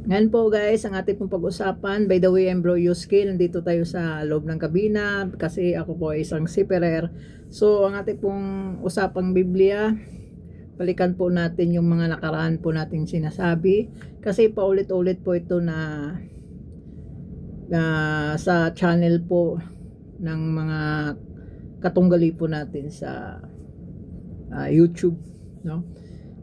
Ngayon po guys, ang ating pong pag-usapan, by the way, I'm Bro Yuski, nandito tayo sa loob ng kabina kasi ako po ay isang siperer. So, ang ating pong usapang Biblia, balikan po natin yung mga nakaraan po nating sinasabi kasi paulit-ulit po ito na na sa channel po ng mga katunggali po natin sa ah, YouTube, no?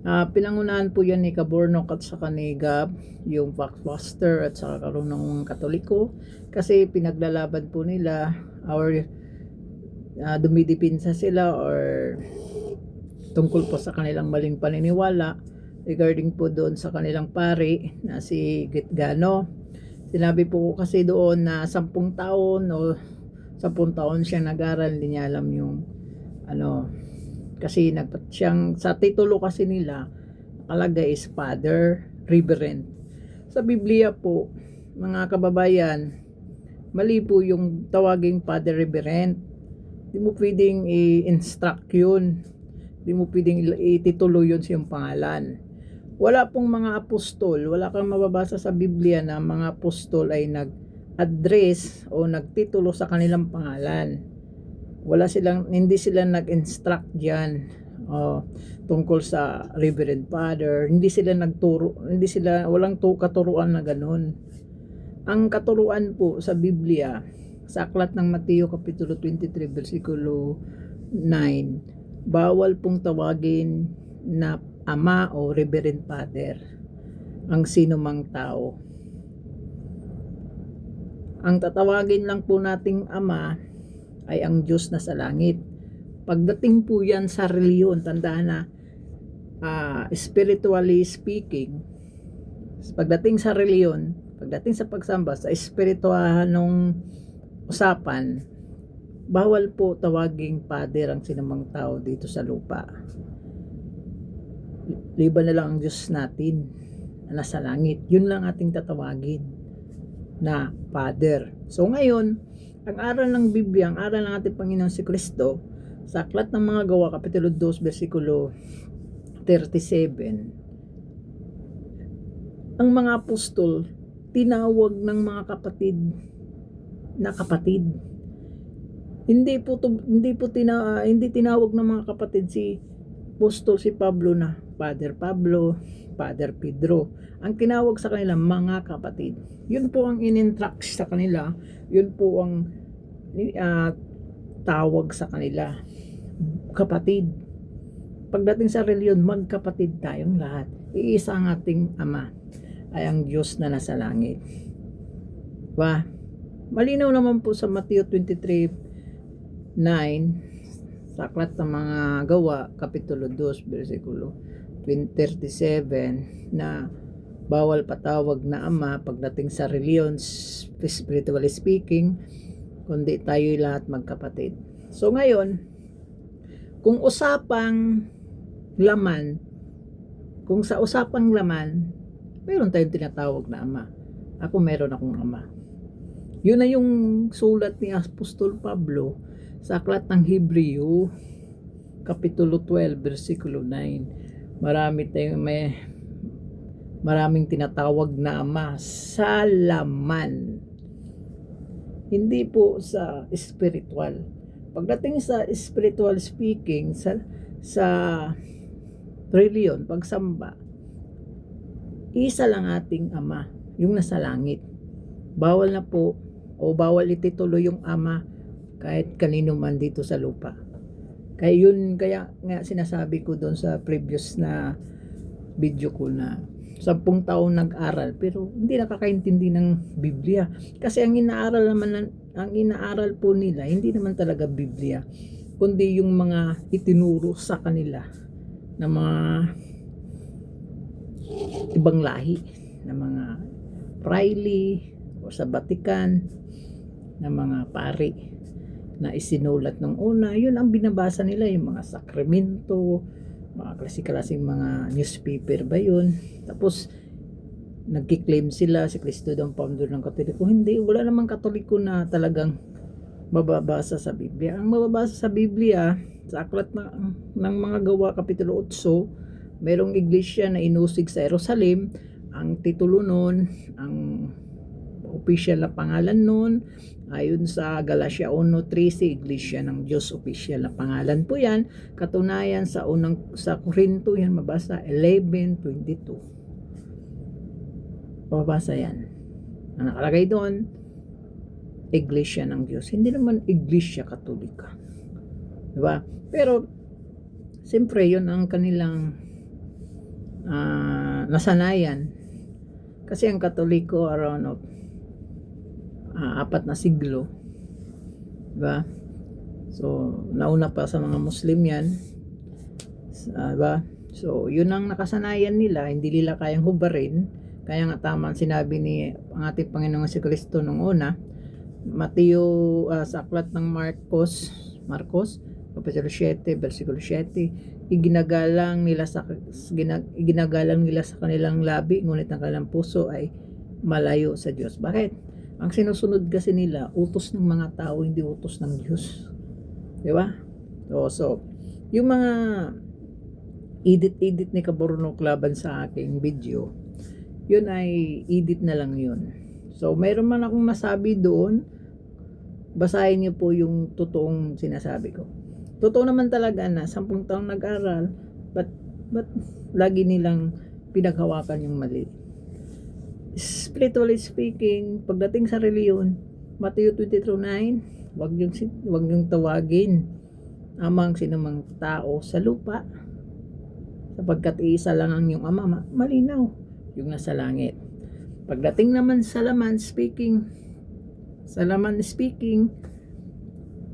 Ah, pinangunahan po yan ni Kabornok at saka ni Gab, yung Factbuster at saka karunong katoliko kasi pinaglalaban po nila or ah, dumidipinsa sila or tungkol po sa kanilang maling paniniwala regarding po doon sa kanilang pari na si Gitgano. Sinabi po kasi doon na sampung taon o sampung taon siya nag-aral, hindi niya alam yung ano, kasi nagpat siyang sa titulo kasi nila nakalagay is father reverend. Sa Biblia po mga kababayan mali po yung tawaging father reverend. Di mo pwedeng i-instruct yun. Di mo pwedeng ititulo yun sa iyong pangalan. Wala pong mga apostol wala kang mababasa sa Biblia na mga apostol ay nag-address o nagtitulo sa kanilang pangalan wala silang hindi sila nag-instruct diyan oh, tungkol sa Reverend Father. Hindi sila nagturo hindi sila walang to katuruan na ganun. Ang katuruan po sa Biblia sa aklat ng Mateo kapitulo 23 versikulo 9 bawal pong tawagin na ama o Reverend Father ang sino mang tao. Ang tatawagin lang po nating ama ay ang Diyos na sa langit. Pagdating po yan sa reliyon, tandaan na uh, spiritually speaking, pagdating sa reliyon, pagdating sa pagsamba, sa espirituahanong usapan, bawal po tawaging Father ang sinamang tao dito sa lupa. Liban na lang ang Diyos natin na nasa langit. Yun lang ating tatawagin na Father. So ngayon, ang aral ng Biblia, ang aral ng ating Panginoon si Kristo, sa aklat ng mga gawa, kapitulo 2, versikulo 37, ang mga apostol, tinawag ng mga kapatid na kapatid. Hindi po hindi po tina, hindi tinawag ng mga kapatid si apostol si Pablo na Father Pablo, Father Pedro. Ang tinawag sa kanila mga kapatid. Yun po ang in-instruct sa kanila. Yun po ang uh, tawag sa kanila. Kapatid. Pagdating sa reliyon, magkapatid tayong lahat. Iisa ang ating Ama ay ang Diyos na nasa langit. Ba? Malinaw naman po sa Matthew 23 9 sa ng mga gawa, Kapitulo 2, versikulo 37 na bawal patawag na ama pagdating sa reliyon spiritually speaking kundi tayo lahat magkapatid. So ngayon kung usapang laman kung sa usapang laman meron tayong tinatawag na ama. Ako meron akong ama. Yun na yung sulat ni Apostol Pablo sa aklat ng Hebreo kapitulo 12 versikulo 9 marami tayong may maraming tinatawag na ama sa hindi po sa spiritual. Pagdating sa spiritual speaking sa sa reliyon pagsamba isa lang ating ama yung nasa langit. Bawal na po o bawal itituloy yung ama kahit kanino man dito sa lupa kaya yun, kaya nga sinasabi ko doon sa previous na video ko na sampung taon nag-aral pero hindi nakakaintindi ng Biblia. Kasi ang inaaral naman, ang inaaral po nila, hindi naman talaga Biblia, kundi yung mga itinuro sa kanila na mga ibang lahi na mga Riley o sa Vatican na mga pari na isinulat ng una, yun ang binabasa nila, yung mga sakramento, mga klase-klaseng mga newspaper ba yun. Tapos, nagkiklaim sila si Kristo daw ang founder ng Katoliko. Hindi, wala namang Katoliko na talagang mababasa sa Biblia. Ang mababasa sa Biblia, sa aklat na, ng mga gawa, Kapitulo 8, merong iglesia na inusig sa Jerusalem, ang titulo nun, ang official na pangalan nun, ayon sa Galatia 1.13, Iglesia ng Diyos, official na pangalan po yan. Katunayan sa unang, sa Korinto yan, mabasa 11.22. Mabasa yan. Ang nakalagay doon, Iglesia ng Diyos. Hindi naman Iglesia Katolika. Diba? Pero, siyempre, yun ang kanilang ah, nasanayan. Kasi ang Katoliko around of ah, apat na siglo. Diba? So, nauna pa sa mga Muslim yan. Ah, diba? So, yun ang nakasanayan nila. Hindi nila kayang hubarin. Kaya nga tama sinabi ni ang ating Panginoong si Kristo nung una. Mateo ah, sa aklat ng Marcos, Marcos, Kapitulo 7, versikulo 7, iginagalang nila sa ginag, iginagalang nila sa kanilang labi, ngunit ang kanilang puso ay malayo sa Diyos. Bakit? Ang sinusunod kasi nila, utos ng mga tao, hindi utos ng Diyos. Di ba? So, so, yung mga edit-edit ni Kaburunok laban sa aking video, yun ay edit na lang yun. So, mayroon man akong nasabi doon, basahin niyo po yung totoong sinasabi ko. Totoo naman talaga na sampung taong nag-aral, but, but lagi nilang pinaghawakan yung mali. Spiritually speaking, pagdating sa reliyon, Matthew 23.9, wag yung, wag yung tawagin amang sinumang tao sa lupa sapagkat iisa lang ang iyong ama, ma- malinaw yung nasa langit. Pagdating naman sa laman speaking, sa laman speaking,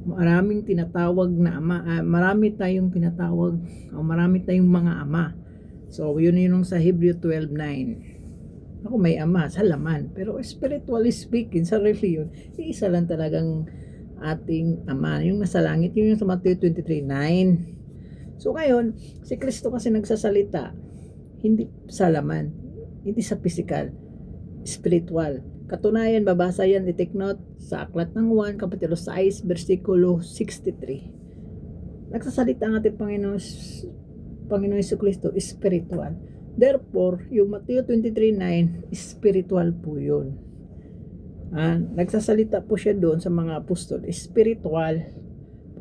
maraming tinatawag na ama, ah, marami tayong tinatawag, o marami tayong mga ama. So, yun yun sa Hebrew 12.9. Ako may ama sa laman, pero spiritually speaking, sa religion, isa lang talagang ating ama, yung nasa langit, yun yung sa Matthew 23.9. So, ngayon, si Kristo kasi nagsasalita, hindi sa laman, hindi sa physical, spiritual. Katunayan, babasa yan, i-take note sa Aklat ng 1, Kapitulo 6, versikulo 63. Nagsasalita ang ating Panginoon, Panginoon Kristo, spiritual. Therefore, yung Matthew 23.9, spiritual po yun. Ah, nagsasalita po siya doon sa mga apostol, spiritual.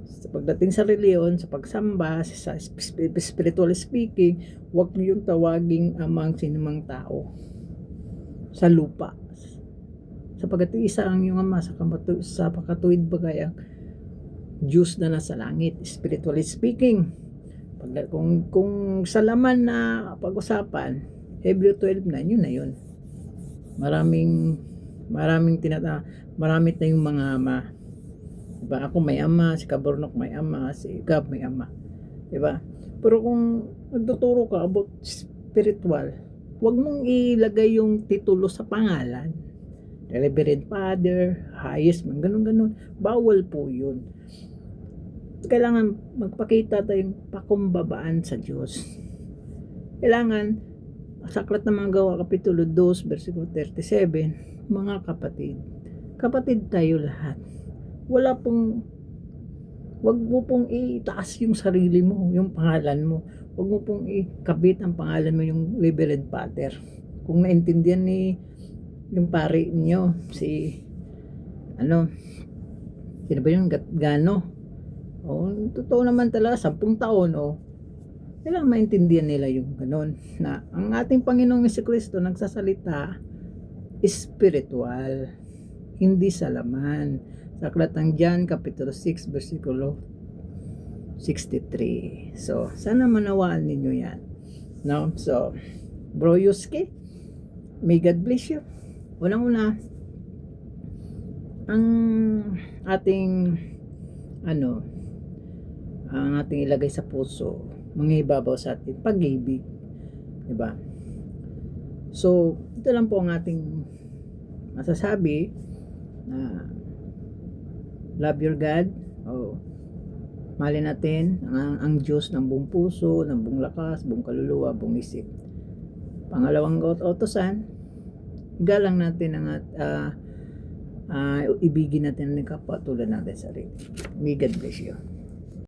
Sa pagdating sa reliyon, sa pagsamba, sa sp- spiritual speaking, huwag niyong tawaging amang sinumang tao sa lupa. Sapagkat isa ang iyong ama sa, kamatu- sa pakatuwid bagay ang Diyos na nasa langit, spiritually speaking. Pag, kung, kung sa laman na pag-usapan, Hebrew 12.9, yun na yun. Maraming, maraming tinata, marami tayong mga ama. Diba? Ako may ama, si Kabornok may ama, si Gab may ama. Diba? Pero kung nagtuturo ka about spiritual, huwag mong ilagay yung titulo sa pangalan. Reverend Father, highest man, ganun ganun. Bawal po yun. Kailangan magpakita tayong pakumbabaan sa Diyos. Kailangan, sa aklat ng mga gawa, Kapitulo 2, versikulo 37, mga kapatid, kapatid tayo lahat. Wala pong, wag mo pong itaas yung sarili mo, yung pangalan mo. Wag mo pong ikabit ang pangalan mo yung Reverend Father. Kung naintindihan ni yung pare niyo, si, ano, sino ba yung Gano? O, totoo naman talaga, sampung taon, o, kailangan maintindihan nila yung ganun, na ang ating Panginoong Kristo nagsasalita, spiritual, hindi sa laman. Sa aklat ng John, Kapitulo 6, versikulo 63. So, sana manawaan ninyo yan. No? So, Bro Yuski, may God bless you. Unang-una, ang ating ano, ang ating ilagay sa puso, mangibabaw sa ating pag-ibig. Diba? So, ito lang po ang ating masasabi na love your God. Oh, Mahalin natin ang, ang Diyos ng buong puso, ng buong lakas, buong kaluluwa, buong isip. Pangalawang utosan, galang natin ang at ah, ah, ibigin natin ang kapwa tulad natin sa sarili. May God bless you.